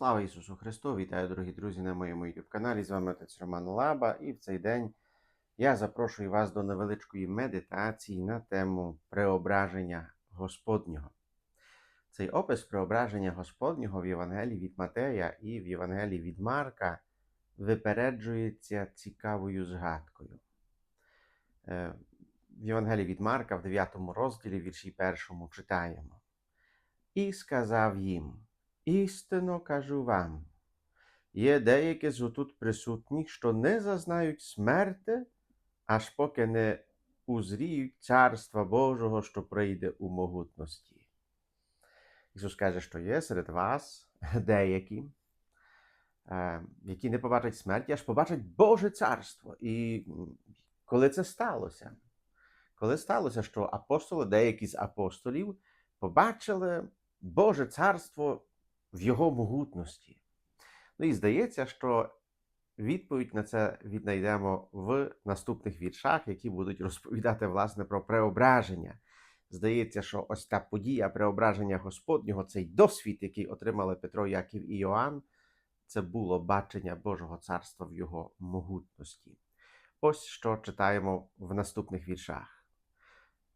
Слава Ісусу Христу! Вітаю, дорогі друзі, на моєму youtube каналі. З вами отець Роман Лаба. І в цей день я запрошую вас до невеличкої медитації на тему преображення Господнього. Цей опис преображення Господнього в Євангелії від Матея і в Євангелії від Марка випереджується цікавою згадкою. Е, В Євангелії від Марка, в 9 розділі, вірші 1 читаємо. І сказав їм. Істинно кажу вам, є деякі з отут присутніх, що не зазнають смерти, аж поки не узріють Царства Божого, що прийде у могутності. Ісус каже, що є серед вас деякі, е, які не побачать смерті, аж побачать Боже Царство. І коли це сталося? Коли сталося, що апостоли, деякі з апостолів, побачили Боже Царство в його могутності. Ну і здається, що відповідь на це віднайдемо в наступних віршах, які будуть розповідати власне про преображення. Здається, що ось та подія преображення Господнього, цей досвід, який отримали Петро, Яків і Йоанн, це було бачення Божого царства в його могутності. Ось що читаємо в наступних віршах.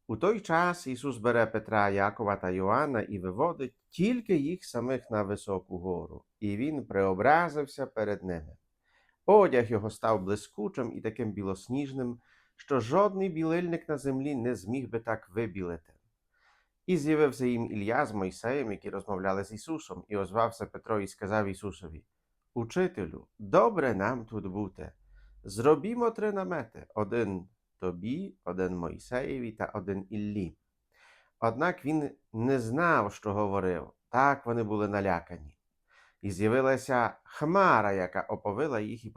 У той час Ісус бере Петра, Якова та Йоанна і виводить тільки їх самих на високу гору, і він преобразився перед ними. Одяг його став блискучим і таким білосніжним, що жодний білильник на землі не зміг би так вибілити. І з'явився їм Ілля з Мойсеєм, які розмовляли з Ісусом, і озвався Петро і сказав Ісусові: Учителю, добре нам тут бути. Зробімо три намети: один тобі, один Мойсеєві та один Іллі. Однак він не знав, що говорив, так вони були налякані. І з'явилася хмара, яка оповила їх, і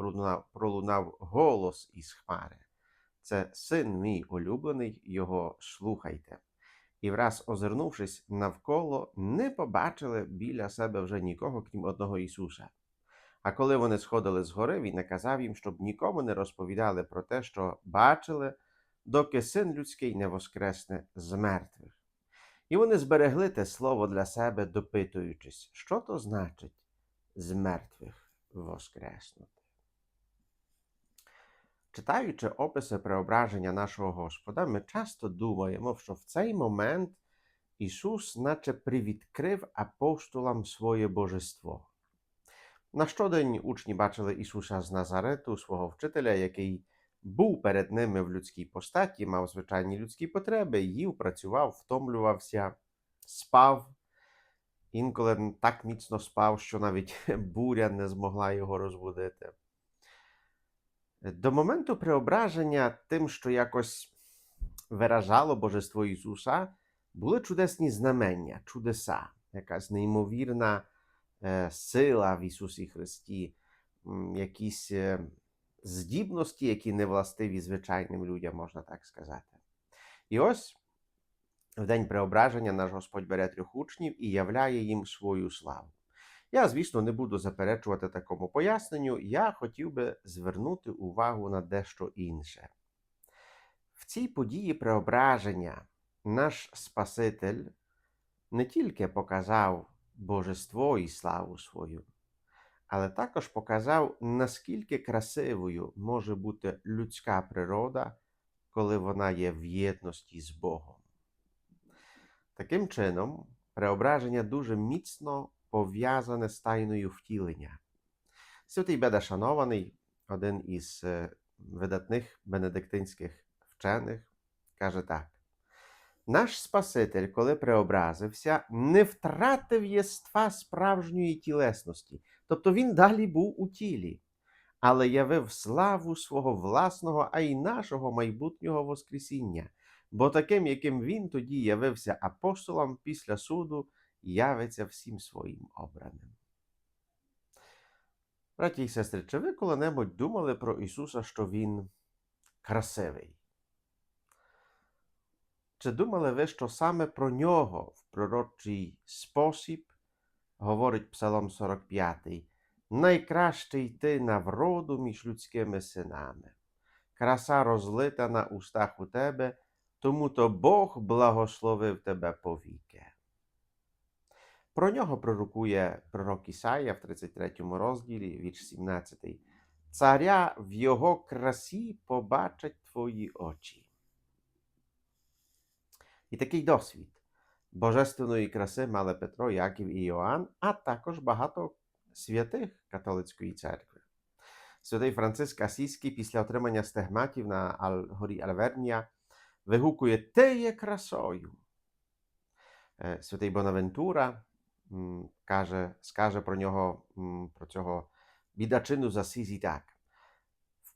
пролунав, голос із хмари. Це син мій улюблений, його слухайте. І враз, озирнувшись навколо, не побачили біля себе вже нікого, крім одного Ісуса. А коли вони сходили з гори, він наказав їм, щоб нікому не розповідали про те, що бачили, доки син людський не воскресне з мертвих. І вони зберегли те слово для себе, допитуючись, що то значить з мертвих воскреснути. Читаючи описи преображення нашого Господа, ми часто думаємо, що в цей момент Ісус наче привідкрив апостолам своє божество. На щодень учні бачили Ісуса з Назарету, свого вчителя, який був перед ними в людській постаті, мав звичайні людські потреби, їв, працював, втомлювався, спав. Інколи так міцно спав, що навіть буря не змогла його розбудити. До моменту преображення, тим, що якось виражало Божество Ісуса, були чудесні знамення, чудеса, якась неймовірна е, сила в Ісусі Христі, якісь е, здібності, які не властиві звичайним людям, можна так сказати. І ось в день преображення наш Господь бере трьох учнів і являє їм свою славу. Я, звісно, не буду заперечувати такому поясненню, я хотів би звернути увагу на дещо інше. В цій події преображення наш Спаситель не тільки показав божество і славу свою, але також показав, наскільки красивою може бути людська природа, коли вона є в єдності з Богом. Таким чином, преображення дуже міцно пов'язане з тайною втілення. Святий Беда Шанований, один із е, видатних бенедиктинських вчених, каже так: наш Спаситель, коли преобразився, не втратив єства справжньої тілесності, тобто він далі був у тілі, але явив славу свого власного, а й нашого майбутнього Воскресіння, бо таким, яким він тоді явився апостолам після суду, явиться всім своїм обраним. Браті і сестри, чи ви коли-небудь думали про Ісуса, що Він красивий? Чи думали ви, що саме про нього в пророчий спосіб говорить Псалом 45, найкращий ти на вроду між людськими синами, краса розлита на устах у тебе, тому то Бог благословив тебе повіки. Про нього пророкує пророк Ісая в 33 розділі, вірш 17. Царя в його красі побачать твої очі. І такий досвід божественної краси мали Петро, Яків і Йоанн, а також багато святих католицької церкви. Святий Франциск Асійський після отримання стигматів на горі Альвернія вигукує Ти є красою. Е, Святий Бонавентура каже, скаже про нього, про цього бідачину з Асізі так.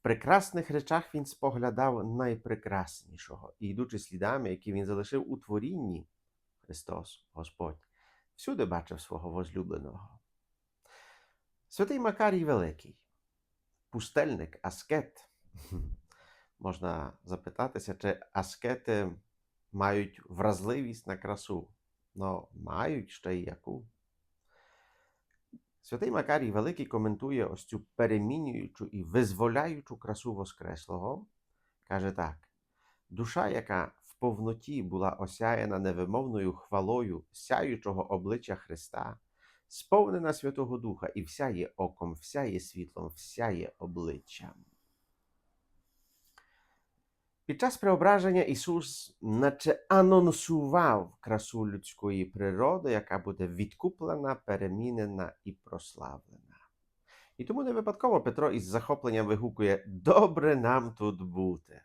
Прекрасних речах він споглядав найпрекраснішого, і йдучи слідами, які він залишив у творінні, Христос, Господь, всюди бачив свого возлюбленого. Святий Макарій Великий, пустельник, аскет. Можна запитатися, чи аскети мають вразливість на красу. Ну, мають ще й яку. Святий Макарій Великий коментує ось цю перемінюючу і визволяючу красу Воскреслого. Каже так: душа, яка в повноті була осяяна невимовною хвалою сяючого обличчя Христа, сповнена Святого Духа, і вся є оком, вся є світлом, вся є обличчям. Під час преображення Ісус наче анонсував красу людської природи, яка буде відкуплена, перемінена і прославлена. І тому не випадково Петро із захопленням вигукує Добре нам тут бути.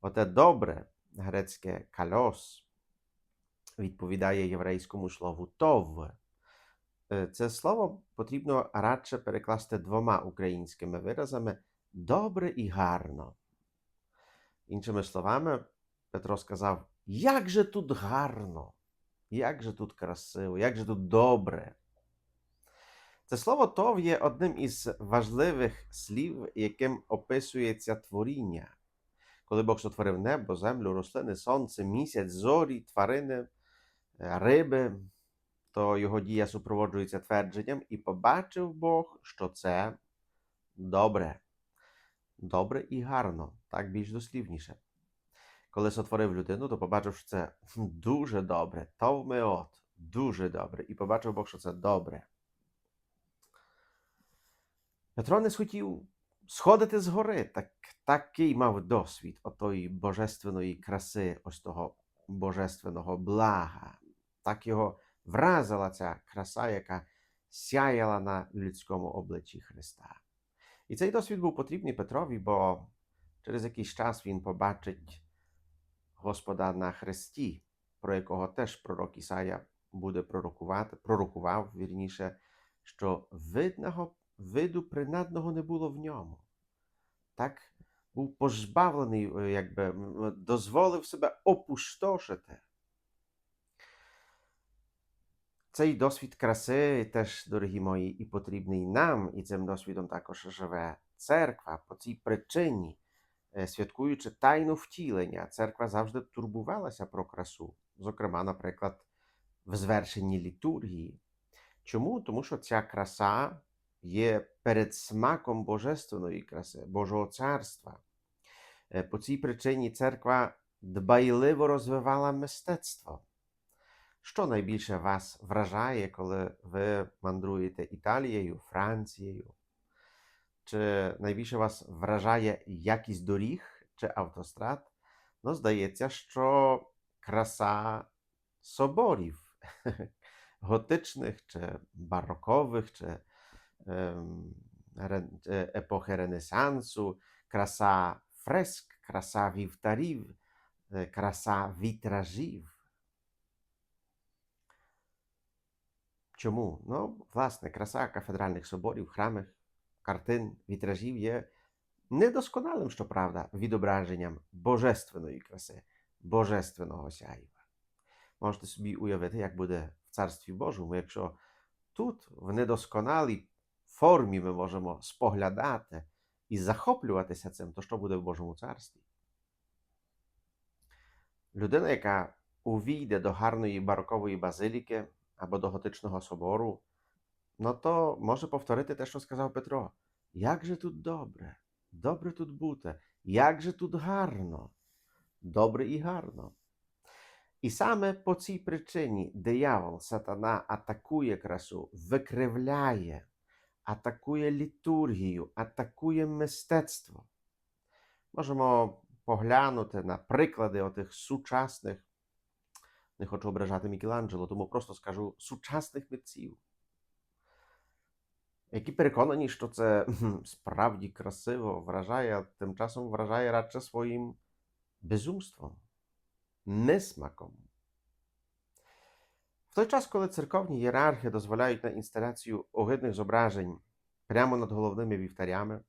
Оте добре, грецьке кальос, відповідає єврейському слову тов. Е, Це слово потрібно радше перекласти двома українськими виразами добре і гарно. Іншими словами, Петро сказав: Як же тут гарно, як же тут красиво, як же тут добре. Це слово тов є одним із важливих слів, яким описується творіння. Коли Бог сотворив небо, землю, рослини, сонце, місяць, зорі, тварини, риби, то його дія супроводжується твердженням, і побачив Бог, що це добре. Добре і гарно, так більш дослівніше. Коли сотворив людину, то побачив, що це дуже добре, товмеот, дуже добре, і побачив Бог, що це добре. Петро не схотів сходити з гори, так, такий мав досвід отої божественної краси, ось того божественного блага. Так його вразила ця краса, яка сяяла на людському обличчі Христа. І цей досвід був потрібний Петрові, бо через якийсь час він побачить Господа на хресті, про якого теж пророк Ісая буде пророкувати, пророкував вірніше, що видного виду принадного не було в ньому. Так був пожбавлений, е, якби дозволив себе опустошити. Цей досвід краси теж, дорогі мої, і потрібний нам, і цим досвідом також живе церква. По цій причині, е, святкуючи тайну втілення, церква завжди турбувалася про красу, зокрема, наприклад, в звершенні літургії. Чому? Тому що ця краса є передсмаком божественної краси, Божого царства. Е, По цій причині церква дбайливо розвивала мистецтво. Що найбільше вас вражає, коли ви мандруєте Італією, Францією? Чи найбільше вас вражає якість доріг чи автострад? Ну, здається, що краса соборів готичних чи барокових, чи ем, е, епохи Ренесансу, краса фреск, краса вівтарів, е, краса вітражів. Чому? Ну, власне, краса кафедральних соборів, храмів, картин, вітражів є недосконалим, щоправда, відображенням божественної краси, божественного сяйва. Можете собі уявити, як буде в Царстві Божому, якщо тут, в недосконалій формі, ми можемо споглядати і захоплюватися цим, то що буде в Божому царстві? Людина, яка увійде до гарної барокової базиліки або до готичного собору, ну то може повторити те, що сказав Петро. Як же тут добре, добре тут бути, як же тут гарно, добре і гарно. І саме по цій причині диявол, сатана атакує красу, викривляє, атакує літургію, атакує мистецтво. Можемо поглянути на приклади отих сучасних, не хочу ображати Мікеланджело, тому просто скажу сучасних митців, які переконані, що це справді красиво вражає, а тим часом вражає радше своїм безумством, несмаком. В той час, коли церковні ієрархи дозволяють на інсталяцію огидних зображень прямо над головними вівтарями,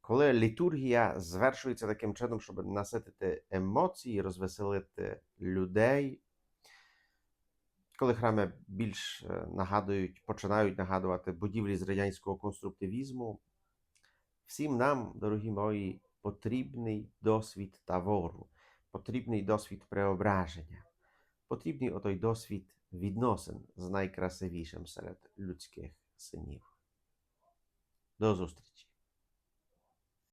коли літургія звершується таким чином, щоб наситити емоції, розвеселити людей, коли храми більш е, нагадують, починають нагадувати будівлі з радянського конструктивізму, всім нам, дорогі мої, потрібний досвід тавору, потрібний досвід преображення, потрібний отой досвід відносин з найкрасивішим серед людських синів. До зустрічі!